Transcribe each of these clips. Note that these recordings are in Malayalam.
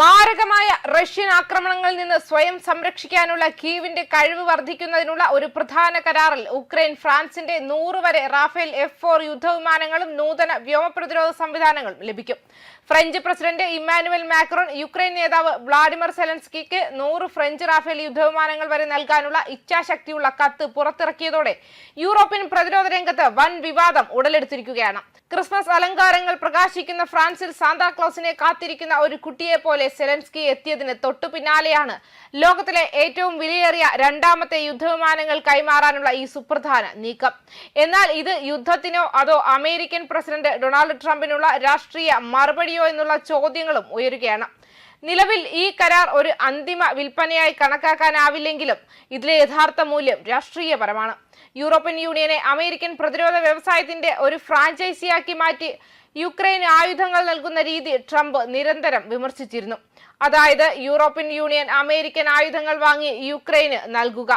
മാരകമായ റഷ്യൻ ആക്രമണങ്ങളിൽ നിന്ന് സ്വയം സംരക്ഷിക്കാനുള്ള കീവിന്റെ കഴിവ് വർദ്ധിക്കുന്നതിനുള്ള ഒരു പ്രധാന കരാറിൽ ഉക്രൈൻ ഫ്രാൻസിന്റെ നൂറ് വരെ റാഫേൽ എഫ് ഫോർ യുദ്ധവിമാനങ്ങളും നൂതന വ്യോമ പ്രതിരോധ സംവിധാനങ്ങളും ലഭിക്കും. French president Emmanuel Macron Ukraine നേതാവ് വ്ളാഡിമിർ സെലൻസ്കിക്ക് നൂറ് ഫ്രഞ്ച് റാഫേൽ യുദ്ധവിമാനങ്ങൾ വരെ നൽകാനുള്ള ഇച്ഛാശക്തിയുള്ള കത്ത് പുറത്തിറക്കിയതോടെ യൂറോപ്യൻ പ്രതിരോധ രംഗത്ത് വൻ വിവാദം ഉടലെടുത്തിരിക്കുകയാണ്. ക്രിസ്മസ് അലങ്കാരങ്ങൾ പ്രകാശിക്കുന്ന ഫ്രാൻസിൽ സാന്താക്ലോസിനെ കാത്തിരിക്കുന്ന ഒരു കുട്ടിയെ പോലെ സെലൻസ്കി എത്തിയതിന് തൊട്ടു പിന്നാലെയാണ് ലോകത്തിലെ ഏറ്റവും വിലയേറിയ രണ്ടാമത്തെ യുദ്ധവിമാനങ്ങൾ കൈമാറാനുള്ള ഈ സുപ്രധാന നീക്കം. എന്നാൽ ഇത് യുദ്ധത്തിനോ അതോ അമേരിക്കൻ പ്രസിഡന്റ് ഡൊണാൾഡ് ട്രംപിനുള്ള രാഷ്ട്രീയ മറുപടിയോ എന്നുള്ള ചോദ്യങ്ങളും ഉയരുകയാണ്. നിലവിൽ ഈ കരാർ ഒരു അന്തിമ വിൽപ്പനയായി കണക്കാക്കാനാവില്ലെങ്കിലും ഇതിലെ യഥാർത്ഥ മൂല്യം രാഷ്ട്രീയപരമാണ്. യൂറോപ്യൻ യൂണിയനെ അമേരിക്കൻ പ്രതിരോധ വ്യവസായത്തിന്റെ ഒരു ഫ്രാഞ്ചൈസിയാക്കി മാറ്റി യുക്രൈന് ആയുധങ്ങൾ നൽകുന്ന രീതി ട്രംപ് നിരന്തരം വിമർശിച്ചിരുന്നു. അതായത് യൂറോപ്യൻ യൂണിയൻ അമേരിക്കൻ ആയുധങ്ങൾ വാങ്ങി യുക്രൈന് നൽകുക.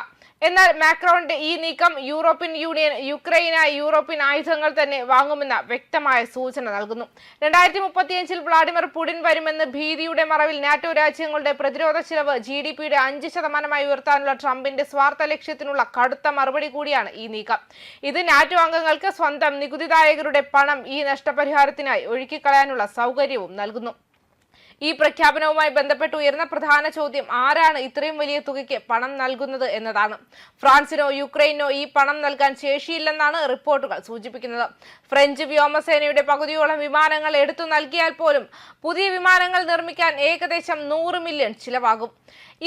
എന്നാൽ മാക്രോണിന്റെ ഈ നീക്കം യൂറോപ്യൻ യൂണിയൻ യുക്രൈനായി യൂറോപ്യൻ ആയുധങ്ങൾ തന്നെ വാങ്ങുമെന്ന വ്യക്തമായ സൂചന നൽകുന്നു. രണ്ടായിരത്തി മുപ്പത്തിയഞ്ചിൽ വ്ളാഡിമിർ പുടിൻ വരുമെന്ന് ഭീതിയുടെ മറവിൽ നാറ്റോ രാജ്യങ്ങളുടെ പ്രതിരോധ ചിലവ് ജി ഡി പിയുടെ അഞ്ച് ശതമാനമായി ഉയർത്താനുള്ള ട്രംപിന്റെ സ്വാർത്ഥ ലക്ഷ്യത്തിനുള്ള കടുത്ത മറുപടി കൂടിയാണ് ഈ നീക്കം. ഇത് നാറ്റോ അംഗങ്ങൾക്ക് സ്വന്തം നികുതിദായകരുടെ പണം ഈ നഷ്ടപരിഹാരത്തിനായി ഒഴുക്കിക്കളയാനുള്ള സൗകര്യവും നൽകുന്നു. ഈ പ്രഖ്യാപനവുമായി ബന്ധപ്പെട്ട് ഉയർന്ന പ്രധാന ചോദ്യം ആരാണ് ഇത്രയും വലിയ തുകയ്ക്ക് പണം നൽകുന്നത് എന്നതാണ്. ഫ്രാൻസിനോ യുക്രൈനോ ഈ പണം നൽകാൻ ശേഷിയില്ലെന്നാണ് റിപ്പോർട്ടുകൾ സൂചിപ്പിക്കുന്നത്. ഫ്രഞ്ച് വ്യോമസേനയുടെ പകുതിയോളം വിമാനങ്ങൾ എടുത്തു നൽകിയാൽ പോലും പുതിയ വിമാനങ്ങൾ നിർമ്മിക്കാൻ ഏകദേശം നൂറ് മില്യൺ ചിലവാകും.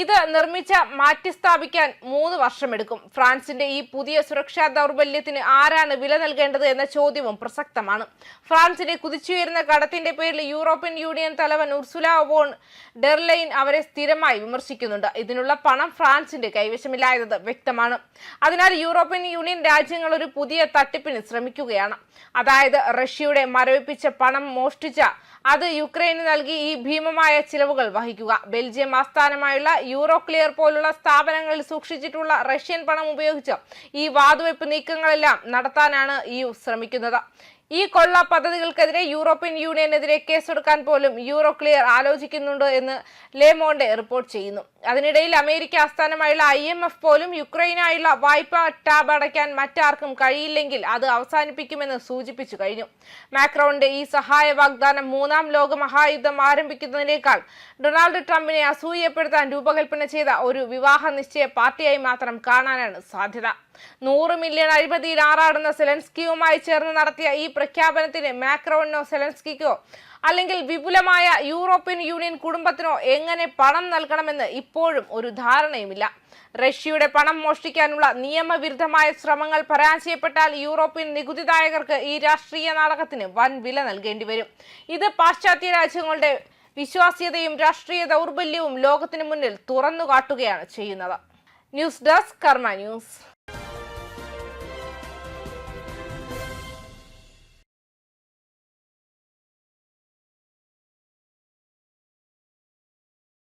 ഇത് നിർമ്മിച്ച മാറ്റിസ്ഥാപിക്കാൻ മൂന്ന് വർഷമെടുക്കും. ഫ്രാൻസിന്റെ ഈ പുതിയ സുരക്ഷാ ദൗർബല്യത്തിന് ആരാണ് വില നൽകേണ്ടത് എന്ന ചോദ്യവും പ്രസക്തമാണ്. ഫ്രാൻസിന്റെ കുതിച്ചുയരുന്ന കടത്തിന്റെ പേരിൽ യൂറോപ്യൻ യൂണിയൻ തലവൻ ഉർസുല വോൺ ഡെർലൈൻ അവരെ സ്ഥിരമായി വിമർശിക്കുന്നുണ്ട്. ഇതിനുള്ള പണം ഫ്രാൻസിന്റെ കൈവശമില്ലായത് വ്യക്തമാണ്. അതിനാൽ യൂറോപ്യൻ യൂണിയൻ രാജ്യങ്ങൾ ഒരു പുതിയ തട്ടിപ്പിന് ശ്രമിക്കുകയാണ്. അതായത് റഷ്യയുടെ മരവിപ്പിച്ച പണം മോഷ്ടിച്ച അത് യുക്രൈന് നൽകി ഈ ഭീമമായ ചിലവുകൾ വഹിക്കുക. ബെൽജിയം ആസ്ഥാനമായുള്ള യൂറോ ക്ലിയർ പോലുള്ള സ്ഥാപനങ്ങളിൽ സൂക്ഷിച്ചിട്ടുള്ള റഷ്യൻ പണം ഉപയോഗിച്ച് ഈ വാതുവെപ്പ് നീക്കങ്ങളെല്ലാം നടത്താനാണ് ഇ ശ്രമിക്കുന്നത്. ഈ കൊള്ള പദ്ധതികൾക്കെതിരെ യൂറോപ്യൻ യൂണിയനെതിരെ കേസെടുക്കാൻ പോലും യൂറോ ക്ലിയർ ആലോചിക്കുന്നുണ്ട് എന്ന് ലേമോണ്ടെ റിപ്പോർട്ട് ചെയ്യുന്നു. അതിനിടയിൽ അമേരിക്ക ആസ്ഥാനമായുള്ള ഐ എം എഫ് പോലും യുക്രൈനായുള്ള വായ്പ ടാബ് അടയ്ക്കാൻ മറ്റാർക്കും കഴിയില്ലെങ്കിൽ അത് അവസാനിപ്പിക്കുമെന്ന് സൂചിപ്പിച്ചു കഴിഞ്ഞു. മാക്രോണിന്റെ ഈ സഹായ വാഗ്ദാനം മൂന്നാം ലോക മഹായുദ്ധം ആരംഭിക്കുന്നതിനേക്കാൾ ഡൊണാൾഡ് ട്രംപിനെ അസൂയപ്പെടുത്താൻ രൂപകൽപ്പന ചെയ്ത ഒരു വിവാഹ നിശ്ചയ പാർട്ടിയായി മാത്രം കാണാനാണ് സാധ്യത. നൂറ് മില്യൺ അഴിമതിയിൽ ആറാടുന്ന സെലൻസ്കിയുമായി ചേർന്ന് നടത്തിയ ഈ പ്രഖ്യാപനത്തിന് മാക്രോണിനോ സെലൻസ്കിക്കോ അല്ലെങ്കിൽ വിപുലമായ യൂറോപ്യൻ യൂണിയൻ കുടുംബത്തിനോ എങ്ങനെ പണം നൽകണമെന്ന് ഇപ്പോഴും ഒരു ധാരണയുമില്ല. റഷ്യയുടെ പണം മോഷ്ടിക്കാനുള്ള നിയമവിരുദ്ധമായ ശ്രമങ്ങൾ പരാജയപ്പെട്ടാൽ യൂറോപ്യൻ നികുതിദായകർക്ക് ഈ രാഷ്ട്രീയ നാടകത്തിന് വൻ വില നൽകേണ്ടി വരും. ഇത് പാശ്ചാത്യ രാജ്യങ്ങളുടെ വിശ്വാസ്യതയും രാഷ്ട്രീയ ദൗർബല്യവും ലോകത്തിന് മുന്നിൽ തുറന്നുകാട്ടുകയാണ് ചെയ്യുന്നത്. News desk Karma news.